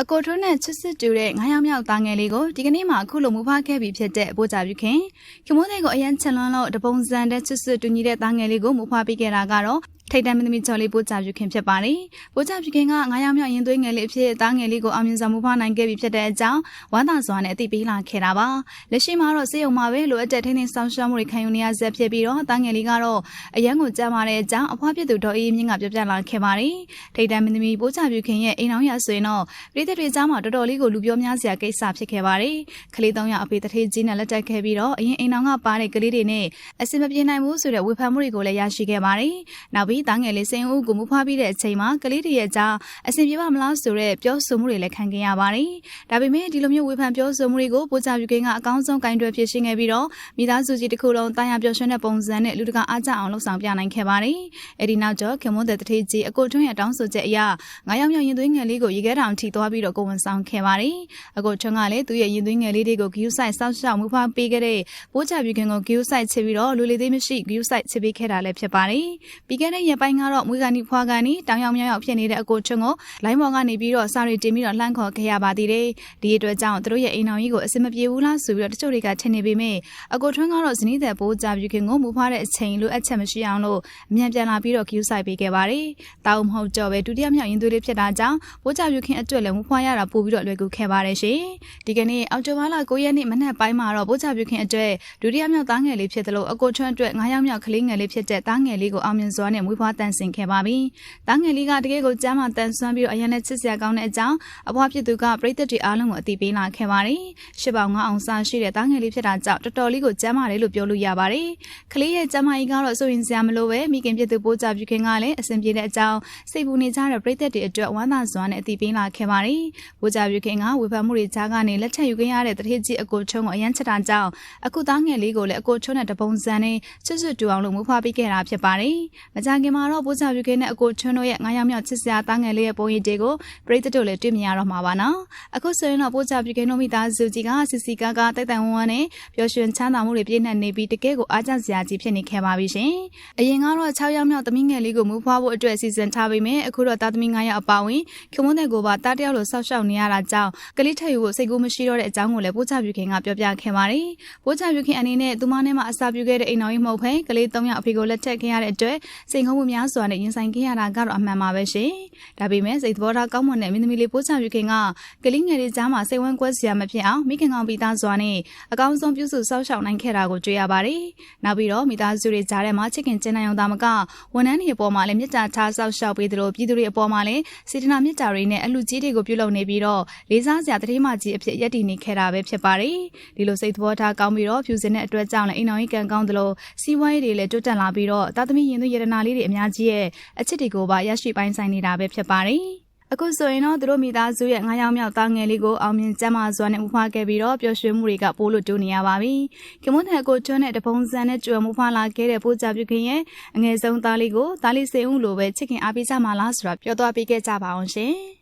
အကိုထွန်းနဲ့ချစ်စစ်တူတဲ့ငါးယောက်မြောက်သားငယ်လေးကိုဒီကနေ့မှအခုလိုမူဖားခဲ့ပြီဖြစ်တဲ့ပိုးကြပြုခင်ခင်မိုးတဲ့ကိုအရန်ချန်လွန်းလို့တပုံစံတဲ့ချစ်စစ်တူညီတဲ့သားငယ်လေးကိုမူဖားပေးခဲ့တာကတော့ ထိတ်တန့်မင်းသမီးချော်လေးပိုးကြပြုခင်ဖြစ်ပါတယ်။ပိုးကြပြုခင်ကငါးယောက်မြောက်ရင်သွေးငယ်လေးအဖြစ်သားငယ်လေးကိုအောင်မြင်စွာမူဖားနိုင်ခဲ့ပြီဖြစ်တဲ့အကြောင်းဝမ်းသာစွာနဲ့အသိပေးလာခဲ့တာပါ။လက်ရှိမှာတော့စေယုံမှာပဲလိုအပ်တဲ့ထိန်းသိမ်းဆောင်ရှောက်မှုတွေခံယူနေရဆဲဖြစ်ပြီးတော့သားငယ်လေးကတော့အရန်ကိုကြမ်းပါတဲ့အကြောင်းအဖွားဖြစ်သူဒေါ်အေးမြင့်ကပြောပြလာခဲ့ပါတယ်။ထိတ်တန့်မင်းသမီးပိုးကြပြုခင်ရဲ့အိမ်အောင်ရဆိုရင်တော့ပြည်သက်တွေကြားမှာတော်တော်လေးကိုလူပြောများစရာကိစ္စဖြစ်ခဲ့ပါတယ်။ကလေးသုံးယောက်အဖေတထေးကြီးနဲ့လက်တက်ခဲ့ပြီးတော့အရင်အိမ်အောင်ကပါတဲ့ကလေးတွေနဲ့အစင်မပြေနိုင်ဘူးဆိုတဲ့ဝေဖန်မှုတွေကိုလည်းရရှိခဲ့ပါတယ်။နောက်ပြီးတားငယ်လေးစင်ဦးကိုမူဖွားပြီးတဲ့အချိန်မှာကလေးတွေရဲ့ကြားအစင်ပြေပါမလားဆိုတဲ့ပြောဆိုမှုတွေလည်းခံခဲ့ရပါတယ်။ဒါပေမဲ့ဒီလိုမျိုးဝေဖန်ပြောဆိုမှုတွေကိုပိုးချပြကင်းကအကောင်းဆုံးကင်တွယ်ဖြစ်ရှင်းခဲ့ပြီးတော့မိသားစုကြီးတစ်ခုလုံးတာယာပျော်ရွှင်တဲ့ပုံစံနဲ့လူတကာအားကြအောင်လှုပ်ဆောင်ပြနိုင်ခဲ့ပါတယ်။အဲဒီနောက်ကျော်ခင်မွန်းတဲ့တထေးကြီးအကိုထွန်းရဲ့တောင်းဆိုချက်အရငါးယောက်မြောက်ရင်သွေးငယ်လေးကိုရေခဲတောင်ထိသွားပြီးတော့ကိုဝန်ဆောင်ခဲ့ပါတယ်။အကိုထွန်းကလည်းသူ့ရဲ့ရင်သွေးငယ်လေးတွေကိုဂယူးဆိုင်စောက်ရှောက်မှုဖားပေးခဲ့တဲ့ပိုးချပြကင်းကိုဂယူးဆိုင်ချစ်ပြီးတော့လူလေးသေးမရှိဂယူးဆိုင်ချစ်ပေးခဲ့တာလည်းဖြစ်ပါတယ်။ပြီးခဲ့တဲ့ရက်ပိုင်းကတော့မွေးကနေဖွာကနေတောင်ရောက်မြောက်ရောက်ဖြစ်နေတဲ့အကိုထွန်းကိုလိုင်းပေါ်ကနေပြီးတော့စာရီတင်ပြီးတော့လှမ်းခေါ်ခဲ့ရပါသေးတယ်။ဒီအတွက်ကြောင့်သူတို့ရဲ့အိမ်အောင်ကြီးကိုအစင်မပြေဘူးလားဆိုပြီးတော့တချို့တွေကထင်နေပေမဲ့အကိုထွန်းကတော့ဇနီးတဲ့ပိုးချပြကင်းကိုမူဖားတဲ့အချိန်လိုအပ်ချက်မရှိအောင်လို့အမြန်ပြန်လာပြီးတော့ဂယူးဆိုင်ပေးခဲ့ပါတယ်။တောင်မဟုတ်ကြော်ပဲဒုတိယမြောက်ရင်သွေးလေးဖြစ်တာကြောင့်ပိုးချပြကင်းအတွက်လည်းမူဖွားရတာပို့ပြီးတော့လွယ်ကူခဲ့ပါတယ်ရှင်။ဒီကနေ့အောက်တိုဘာလ9ရက်နေ့မနက်ပိုင်းမှာတော့ပိုးချပြကင်းအတွက်ဒုတိယမြောက်သားငယ်လေးဖြစ်တယ်လို့အကိုထွန်းအတွက်9ယောက်မြောက်ကလေးငယ်လေးဖြစ်တဲ့သားငယ်လေးကိုအောင်မြင်စွာနဲ့မွေးဖွားတန်ဆင်ခဲ့ပါပြီ။သားငယ်လေးကတကယ်ကိုကျမ်းမာတန်ဆွမ်းပြီးတော့အရင်နဲ့ချစ်စရာကောင်းတဲ့အကြောင်းအဖွားဖြစ်သူကပြည်သက်တွေအားလုံးကိုအသိပေးလာခဲ့ပါတယ်။ရှစ်ပေါင်9အောင်စားရှိတဲ့သားငယ်လေးဖြစ်တာကြောင့်တော်တော်လေးကိုကျမ်းမာတယ်လို့ပြောလို့ရပါတယ်။ကလေးရဲ့ကျမ်းမာရေးကတော့စိုးရင်စရာမလိုပဲမိခင်ဖြစ်သူပိုးချပြခင်ကလည်းအဆင်ပြေတဲ့အကြောင်းစိတ်ပူနေကြတဲ့ပြည်သက်တွေအတွက်ဝမ်းသာစွာနဲ့အသိပေးလာခဲ့ပါတယ်။ပိုးချပြခင်ကဝေဖန်မှုတွေကြားကနေလက်ချက်ယူခဲ့ရတဲ့တတိကြီးအကိုချုံကိုအရန်ချက်တာကြောင့်အခုသားငယ်လေးကိုလည်းအကိုချုံနဲ့တပုံစံနဲ့ဆွဆွတူအောင်လို့မူဖွားပေးခဲ့တာဖြစ်ပါတယ်။မကြခင်မှာတော့ပိုးချပြခင်နဲ့အကိုချုံတို့ရဲ့ငါးယောက်မြောက်ချစ်စရာသားငယ်လေးရဲ့ပုံရိပ်တွေကိုပြည်သက်တို့လည်းတွေ့မြင်ရတော့မှာပါနော်။အခုဆိုရင်တော့ပိုးချပြခင်တို့မိသားစုကြီးကစီစီကားကားတိုက်တိုင်ဝန်းဝန်းနဲ့ပျော်ရွှင်ချမ်းသာမှုတွေပြည့်နှက်နေပြီးတကယ်ကိုအားကျစရာကြီးဖြစ်နေခဲ့ပါပြီရှင်။အရင်ကတော့6ယောက်မြောက်သမီးငယ်လေးကိုမူဖွားဖို့အတွက်စီစဉ်ထားပြီးမြဲအခုတော့သားသမီး9ယောက်အပါဝင်ခင်မွန်းတဲ့ကိုပါတားတယောက်လိုဆောက်ရှောက်နေရတာကြောင့်ကလေးထက်ယူဖို့စိတ်ကူးမရှိတော့တဲ့အကြောင်းကိုလည်းပိုးချပြခင်ကပြောပြခဲ့ပါတယ်။ပိုးချပြခင်အနေနဲ့သူမနဲ့မှအစာပြုခဲ့တဲ့အိမ်တော်ကြီးမဟုတ်ဘဲကလေး3ယောက်အဖေကိုလက်ထပ်ခဲ့ရတဲ့အတွက်စိတ်ခုံးမှုများစွာနဲ့ရင်ဆိုင်ခဲ့ရတာကတော့အမှန်ပါပဲရှင်။ဒါပေမဲ့စိတ်သဘောထားကောင်းမွန်တဲ့မင်းသမီးလေးပိုးချပြခင်ကကလေးငယ်လေးကြားမှာစိတ်ဝမ်းကွဲစရာမဖြစ်အောင်မိခင်ကောင်ပြီးသားစွာနဲ့အကောင်းဆုံးပြုစုဆောက်ရှောက်နိုင်ခဲ့တာကိုတွေ့ရပါတယ်။နောက်ပြီးတော့မိသားစုတွေကြားထဲမှာချစ်ခင်ကျင်းနိုင်အောင်သာမကဝန်ထမ်းတွေအပေါ်မှာလည်းမြစ်တာထားဆောက်ရှောက်ပေးသလိုပြည်သူတွေအပေါ်မှာလည်းစေတနာမြတ်တာတွေနဲ့အလှကြီးတွေကိုပြုလုပ်နေပြီးတော့လေးစားစရာတတိမကြီးအဖြစ်ရည်တည်နေခဲ့တာပဲဖြစ်ပါတယ်။ဒီလိုစိတ်သဘောထားကောင်းပြီးတော့ဖြူစင်တဲ့အတွက်ကြောင့်လည်းအိမ်တော်ကြီးကံကောင်းသလိုစီးပွားရေးတွေလည်းတိုးတက်လာပြီးတော့တာသမီရင်သွေးရတနာလေးတွေအများကြီးရဲ့အချစ်တွေကိုပါရရှိပိုင်းဆိုင်နေတာပဲဖြစ်ပါတယ်။အခုဆိုရင်တော့သူတို့မိသားစုရဲ့ငါးယောက်မြောက်သားငယ်လေးကိုအောင်မြင်ကျမ်းမာစွာနဲ့မူဖွားခဲ့ပြီးတော့ပျော်ရွှင်မှုတွေကပိုးလို့တိုးနေရပါပြီ။ကမွန်တဲ့ကိုကျွန်းတဲ့တပုံစံနဲ့ကြွယ်မူဖွားလာခဲ့တဲ့ပိုးကြပြုခင်ရဲ့အငယ်ဆုံးသားလေးကိုသားလေးစိန်ဦးလိုပဲချစ်ခင်အားပေးကြမှာလားဆိုတာပြောသွားပေးခဲ့ကြပါအောင်ရှင်။